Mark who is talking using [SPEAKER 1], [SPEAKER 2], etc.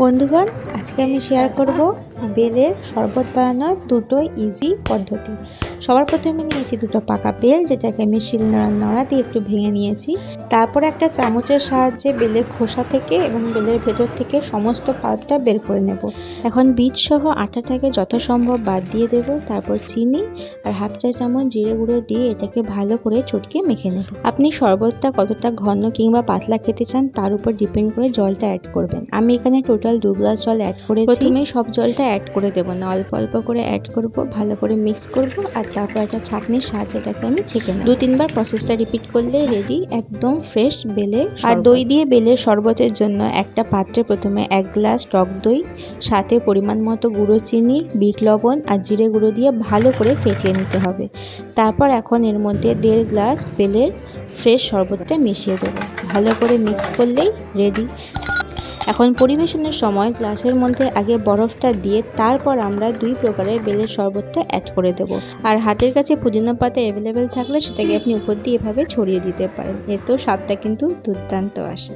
[SPEAKER 1] বন্ধুগণ আজকে আমি শেয়ার করব বেলের শরবত বানানোর দুটো ইজি পদ্ধতি। সবার প্রথমে নিয়েছি দুটো পাকা বেল যেটাকে আমি শিল নড়া নড়া দিয়ে একটু ভেঙে নিয়েছি। তারপর একটা চামচের সাহায্যে বেলের খোসা থেকে এবং বেলের ভেতর থেকে সমস্ত পাল্পটা বের করে নেব। এখন বীজ সহ আটাটাকে যত সম্ভব বাদ দিয়ে দেব। তারপর চিনি আর হাফ চা চামচ জিরে গুঁড়ো দিয়ে এটাকে ভালো করে চটকে মেখে নেব। আপনি শরবতটা কতটা ঘন কিংবা পাতলা খেতে চান তার উপর ডিপেন্ড করে জলটা অ্যাড করবেন। আমি এখানে টোটাল দু গ্লাস জল অ্যাড করেছি। প্রথমে সব জলটা অ্যাড করে দেবো। না অল্প অল্প করে অ্যাড করব ভালো করে মিক্স করব আর তারপর একটা ছাঁকনির সাহায্যে এটাকে আমি ছেঁকে নেব। দু তিনবার প্রসেসটা রিপিট করলে রেডি একদম ফ্রেশ বেলে আর দই দিয়ে বেলের শরবতের জন্য একটা পাত্রে প্রথমে এক গ্লাস টক দই সাথে পরিমাণ মতো গুঁড়ো চিনি বিট লবণ আর জিরে গুঁড়ো দিয়ে ভালো করে ফেটিয়ে নিতে হবে। তারপর এখন এর মধ্যে দেড় গ্লাস বেলের ফ্রেশ শরবতটা মিশিয়ে দেবো। ভালো করে মিক্স করলেই রেডি এখন পরিবেশনের সময় গ্লাসের মধ্যে আগে বরফটা দিয়ে তারপর আমরা দুই প্রকারের বেলের শরবতটা অ্যাড করে দেবো। আর হাতের কাছে পুদিনা পাতা অ্যাভেলেবেল থাকলে সেটাকে আপনি উপর দিয়ে এভাবে ছড়িয়ে দিতে পারেন। এতেও স্বাদটা কিন্তু দুর্দান্ত আসে।